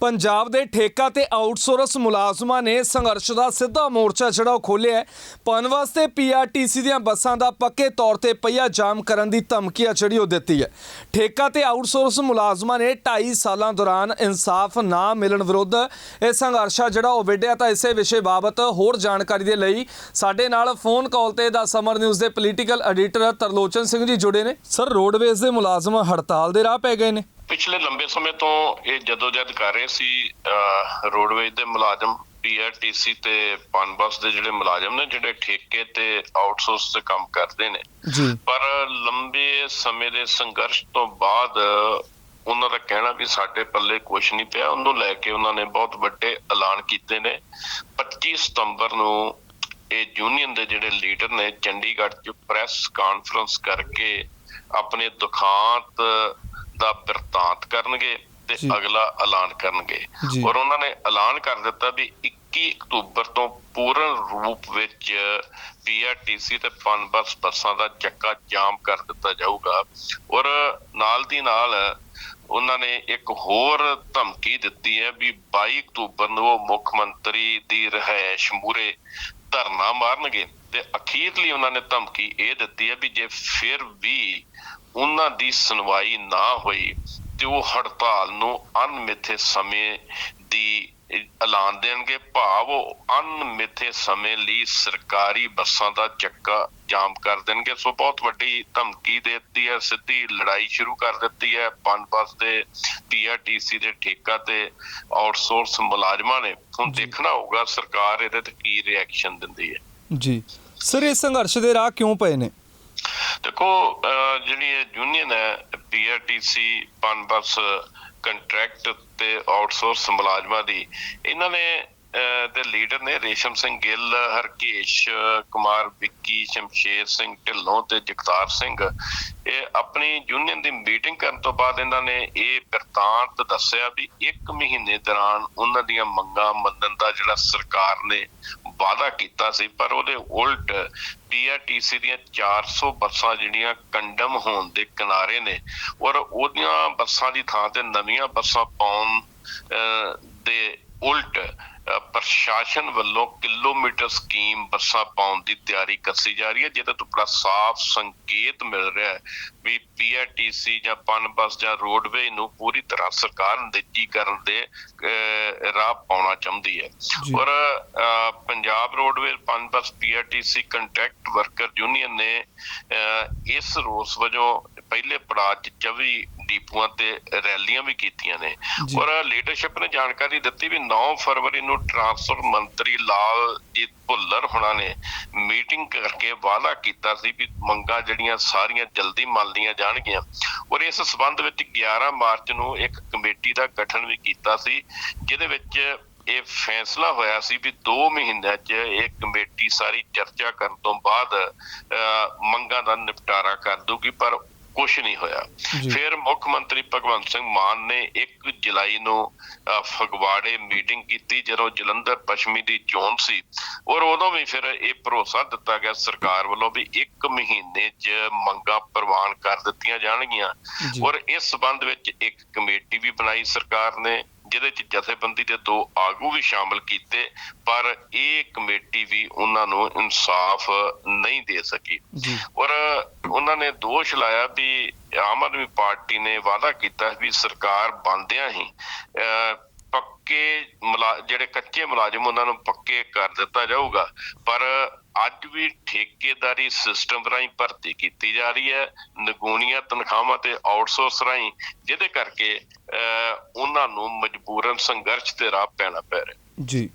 ਪੰਜਾਬ ਦੇ ਠੇਕਾ ਤੇ ਆਊਟਸੋਰਸ ਮੁਲਾਜ਼ਮਾਂ ਨੇ ਸੰਘਰਸ਼ ਦਾ ਸਿੱਧਾ ਮੋਰਚਾ ਜਿਹੜਾ ਉਹ ਖੋਲ੍ਹਿਆ ਹੈ। ਪਨਵਸ ਤੇ ਪੀਆਰਟੀਸੀ ਦੀਆਂ ਬੱਸਾਂ ਦਾ ਪੱਕੇ ਤੌਰ ਤੇ ਪਹੀਆ ਜਾਮ ਕਰਨ ਦੀ ਧਮਕੀ ਆ ਜਿਹੜੀ ਉਹ ਦਿੱਤੀ ਹੈ। ਠੇਕਾ ਤੇ ਆਊਟਸੋਰਸ ਮੁਲਾਜ਼ਮਾਂ ਨੇ 2.5 ਸਾਲਾਂ ਦੌਰਾਨ ਇਨਸਾਫ ਨਾ ਮਿਲਣ ਵਿਰੁੱਧ ਇਹ ਸੰਘਰਸ਼ ਆ ਜਿਹੜਾ ਉਹ ਵਿੱਢਿਆ ਤਾਂ ਇਸੇ ਵਿਸ਼ੇ ਬਾਬਤ ਹੋਰ ਜਾਣਕਾਰੀ ਦੇ ਲਈ ਸਾਡੇ ਨਾਲ ਫੋਨ ਕਾਲ ਤੇ ਦਾ ਸਮਰ ਨਿਊਜ਼ ਦੇ ਪੋਲੀਟੀਕਲ ਐਡੀਟਰ ਤਰਲੋਚਨ ਸਿੰਘ ਜੀ ਜੁੜੇ ਨੇ। ਸਰ, ਰੋਡਵੇਜ਼ ਦੇ ਮੁਲਾਜ਼ਮ ਹੜਤਾਲ ਦੇ ਰਾਹ ਪੈ ਗਏ ਨੇ। ਪਿਛਲੇ ਲੰਬੇ ਸਮੇਂ ਤੋਂ ਇਹ ਜਦੋਜਹਿਦ ਕਰ ਰਹੇ ਸੀ ਰੋਡਵੇਜ਼ ਦੇ ਮੁਲਾਜ਼ਮ ਪੀਆਰਟੀਸੀ ਤੇ ਪਨਬਸ ਦੇ ਜਿਹੜੇ ਮੁਲਾਜ਼ਮ ਨੇ ਜਿਹੜੇ ਠੇਕੇ ਤੇ ਆਊਟਸੋਰਸ ਤੇ ਕੰਮ ਕਰਦੇ ਨੇ। ਜੀ। ਪਰ ਲੰਬੇ ਸਮੇਂ ਦੇ ਸੰਘਰਸ਼ ਤੋਂ ਬਾਅਦ ਉਹਨਾਂ ਦਾ ਕਹਿਣਾ ਵੀ ਸਾਡੇ ਪੱਲੇ ਕੁਝ ਨਹੀਂ ਪਿਆ। ਉਹਨੂੰ ਲੈ ਕੇ ਉਹਨਾਂ ਨੇ ਬਹੁਤ ਵੱਡੇ ਐਲਾਨ ਕੀਤੇ ਨੇ। 25 ਸਤੰਬਰ ਨੂੰ ਇਹ ਯੂਨੀਅਨ ਦੇ ਜਿਹੜੇ ਲੀਡਰ ਨੇ ਚੰਡੀਗੜ੍ਹ 'ਚ ਪ੍ਰੈਸ ਕਾਨਫਰੰਸ ਕਰਕੇ ਆਪਣੇ ਦੁਖਾਂਤ ਦਾ ਬਿਰਤਾਂਤ ਕਰਨਗੇ ਤੇ ਅਗਲਾ ਐਲਾਨ ਕਰਨਗੇ। ਔਰ ਉਹਨਾਂ ਨੇ ਐਲਾਨ ਕਰ ਦਿੱਤਾ ਵੀ 21 ਅਕਤੂਬਰ ਤੋਂ ਪੂਰਨ ਰੂਪ ਵਿੱਚ ਪੀਆਰਟੀਸੀ ਤੇ ਪਨਬਸ ਬੱਸਾਂ ਦਾ ਚੱਕਾ ਜਾਮ ਕਰ ਦਿੱਤਾ ਜਾਊਗਾ। ਔਰ ਨਾਲ ਦੀ ਨਾਲ ਉਹਨਾਂ ਨੇ ਇੱਕ ਹੋਰ ਧਮਕੀ ਦਿੱਤੀ ਹੈ ਵੀ 22 ਅਕਤੂਬਰ ਨੂੰ ਮੁੱਖ ਮੰਤਰੀ ਦੀ ਰਹਿائش ਮੂਰੇ ਧਰਨਾ ਮਾਰਨਗੇ ਤੇ ਅਖੀਰਲੀ ਉਹਨਾਂ ਨੇ ਧਮਕੀ ਇਹ ਦਿੱਤੀ ਹੈ ਵੀ ਜੇ ਫਿਰ ਵੀ ਉਹਨਾਂ ਦੀ ਸੁਣਵਾਈ ਨਾ ਹੋਈ ਤੇ ਉਹ ਹੜਤਾਲ ਨੂੰ ਅਨਮਿੱਥੇ ਸਮੇਂ ਦੀ ਐਲਾਨ ਦੇਣਗੇ। ਭਾਵ ਉਹ ਅਨਮਿੱਥੇ ਸਮੇਂ ਲਈ ਸਰਕਾਰੀ ਬੱਸਾਂ ਦਾ ਚੱਕਾ ਜਾਮ ਕਰ ਦੇਣਗੇ। ਸੋ ਬਹੁਤ ਵੱਡੀ ਧਮਕੀ ਦੇ ਦਿੱਤੀ ਹੈ। ਸਿੱਧੀ ਲੜਾਈ ਸ਼ੁਰੂ ਕਰ ਦਿੱਤੀ ਹੈ। ਪਨਬਸ ਦੇ ਪੀਆਰਟੀਸੀ ਦੇ ਠੇਕਾ ਤੇ ਆਊਟਸੋਰਸ ਮੁਲਾਜ਼ਮਾਂ ਨੇ। ਹੁਣ ਦੇਖਣਾ ਹੋਊਗਾ ਸਰਕਾਰ ਇਹਦੇ ਤੇ ਕੀ ਰਿਐਕਸ਼ਨ ਦਿੰਦੀ ਹੈ। ਜੀ। ਸਰ ਇਹ ਸੰਘਰਸ਼ ਦੇ ਰਾਹ ਕਿਉਂ ਪਏ ਨੇ? ਦੇਖੋ ਜਿਹੜੀ ਇਹ ਯੂਨੀਅਨ ਹੈ ਪੀਆਰਟੀਸੀ ਪਨਬਸ ਕੰਟਰੈਕਟ ਤੇ ਆਊਟਸੋਰਸ ਮੁਲਾਜ਼ਮਾਂ ਦੀ, ਇਹਨਾਂ ਨੇ ਦੇ ਲੀਡਰ ਨੇ ਰੇਸ਼ਮ ਸਿੰਘ ਗਿੱਲ, ਹਰਕੇਸ਼ ਕੁਮਾਰ, ਵਿੱਕੀ, ਸ਼ਮਸ਼ੇਰ ਸਿੰਘ, ਢਿੱਲੋਂ ਤੇ ਜਗਤਾਰ ਸਿੰਘ। ਇਹ ਆਪਣੀ ਯੂਨੀਅਨ ਦੀ ਮੀਟਿੰਗ ਕਰਨ ਤੋਂ ਬਾਅਦ ਇਹਨਾਂ ਨੇ ਇਹ ਬਿਰਤਾਂਤ ਦੱਸਿਆ ਵੀ 1 ਮਹੀਨੇ ਦੌਰਾਨ ਉਹਨਾਂ ਦੀਆਂ ਮੰਗਾਂ ਮੰਨਣ ਦਾ ਜਿਹੜਾ ਸਰਕਾਰ ਨੇ ਵਾਅਦਾ ਕੀਤਾ ਸੀ ਪਰ ਉਹਦੇ ਉਲਟ ਪੀਆਰਟੀਸੀ ਦੀਆਂ 400 ਬੱਸਾਂ ਜਿਹੜੀਆਂ ਕੰਡਮ ਹੋਣ ਦੇ ਕਿਨਾਰੇ ਨੇ ਔਰ ਉਹਦੀਆਂ ਬੱਸਾਂ ਦੀ ਥਾਂ ਤੇ ਨਵੀਆਂ ਬੱਸਾਂ ਪਾਉਣ ਅਹ, ਦੇ ਉਲਟ ਪ੍ਰਸ਼ਾਸਨ ਵੱਲੋਂ ਕਿਲੋਮੀਟਰ ਸਕੀਮ ਬੱਸਾਂ ਪਾਉਣ ਦੀ ਤਿਆਰੀ ਕੱਸੀ ਜਾ ਰਹੀ ਹੈ ਜਿਹਦੇ ਤੋਂ ਬੜਾ ਸਾਫ਼ ਸੰਕੇਤ ਮਿਲ ਰਿਹਾ ਹੈ ਵੀ ਪੀਆਰਟੀਸੀ ਜਾਂ ਪਨਬਸ ਜਾਂ ਰੋਡਵੇ ਨੂੰ ਪੂਰੀ ਤਰ੍ਹਾਂ ਸਰਕਾਰ ਨਿੱਜੀਕਰਨ ਦੇ ਅਹ, ਰਾਹ ਪਾਉਣਾ ਚਾਹੁੰਦੀ ਹੈ। ਔਰ Punjab roadways PUNBUS PRTC contract worker union ਨੇ ਇਸ ਰੋਸ ਵਜੋਂ ਪਹਿਲੇ ਪੜਾਅ 'ਚ 24 ਡੀਪੂਆਂ ਤੇ ਰੈਲੀਆਂ ਵੀ ਕੀਤੀਆਂ ਨੇ। ਔਰ ਲੀਡਰਸ਼ਿਪ ਨੇ ਜਾਣਕਾਰੀ ਦਿੱਤੀ ਵੀ 9 ਫਰਵਰੀ ਨੂੰ ਟਰਾਂਸਫਰ ਮੰਤਰੀ ਲਾਲ ਜੀ ਭੁੱਲਰ ਹੁਣਾਂ ਨੇ। ਮੀਟਿੰਗ ਕਰਕੇ ਵਾਅਦਾ ਕੀਤਾ ਸੀ ਵੀ ਮੰਗਾਂ ਜਿਹੜੀਆਂ ਸਾਰੀਆਂ ਜਲਦੀ ਮੰਨ ਲਈਆਂ ਜਾਣਗੀਆਂ। ਔਰ ਇਸ ਸਬੰਧ ਵਿੱਚ 11 ਮਾਰਚ ਨੂੰ ਇੱਕ ਕਮੇਟੀ ਦਾ ਗਠਨ ਵੀ ਕੀਤਾ ਸੀ ਜਿਹਦੇ ਵਿੱਚ ਇਹ ਫੈਸਲਾ ਹੋਇਆ ਸੀ ਵੀ 2 ਮਹੀਨਿਆਂ 'ਚ ਇਹ ਕਮੇਟੀ ਸਾਰੀ ਚਰਚਾ ਕਰਨ ਤੋਂ ਬਾਅਦ ਮੰਗਾਂ ਦਾ ਨਿਪਟਾਰਾ ਕਰ ਦੂਗੀ। ਪਰ ਕੁਝ ਨਹੀਂ ਹੋਇਆ। ਫਿਰ ਮੁੱਖ ਮੰਤਰੀ ਭਗਵੰਤ ਸਿੰਘ ਮਾਨ ਨੇ 1 ਜੁਲਾਈ ਨੂੰ ਫਗਵਾੜੇ ਮੀਟਿੰਗ ਕੀਤੀ ਜਦੋਂ ਜਲੰਧਰ ਪੱਛਮੀ ਦੀ ਚੋਣ ਸੀ ਔਰ ਉਦੋਂ ਵੀ ਫਿਰ ਇਹ ਭਰੋਸਾ ਦਿੱਤਾ ਗਿਆ ਸਰਕਾਰ ਵੱਲੋਂ ਵੀ 1 ਮਹੀਨੇ 'ਚ ਮੰਗਾਂ ਪ੍ਰਵਾਨ ਕਰ ਦਿੱਤੀਆਂ ਜਾਣਗੀਆਂ। ਔਰ ਇਸ ਸਬੰਧ ਵਿੱਚ ਇੱਕ ਕਮੇਟੀ ਵੀ ਬਣਾਈ ਸਰਕਾਰ ਨੇ ਜਿਹਦੇ ਚ ਜਥੇਬੰਦੀ ਦੇ ਦੋ ਆਗੂ ਵੀ ਸ਼ਾਮਲ ਕੀਤੇ ਪਰ ਇਹ ਕਮੇਟੀ ਵੀ ਉਹਨਾਂ ਨੂੰ ਇਨਸਾਫ ਨਹੀਂ ਦੇ ਸਕੀ। ਔਰ ਉਹਨਾਂ ਨੇ ਦੋਸ਼ ਲਾਇਆ ਵੀ ਆਮ ਆਦਮੀ ਪਾਰਟੀ ਨੇ ਵਾਅਦਾ ਕੀਤਾ ਵੀ ਸਰਕਾਰ ਬੰਦਿਆਂ ਹੀ ਪੱਕੇ ਜਿਹੜੇ ਕੱਚੇ ਮੁਲਾਜ਼ਮ ਉਹਨਾਂ ਨੂੰ ਪੱਕੇ ਕਰ ਦਿੱਤਾ ਜਾਊਗਾ। ਪਰ ਅੱਜ ਵੀ ਠੇਕੇਦਾਰੀ ਸਿਸਟਮ ਰਾਹੀਂ ਭਰਤੀ ਕੀਤੀ ਜਾ ਰਹੀ ਹੈ। ਨਗੂਣੀਆਂ ਤਨਖਾਹਾਂ ਤੇ ਆਊਟਸੋਰਸ ਰਾਹੀਂ ਜਿਹਦੇ ਕਰਕੇ ਅਹ, ਉਹਨਾਂ ਨੂੰ ਮਜਬੂਰਨ ਸੰਘਰਸ਼ ਤੇ ਰਾਹ ਪੈਣਾ ਪੈ ਰਿਹਾ ਜੀ।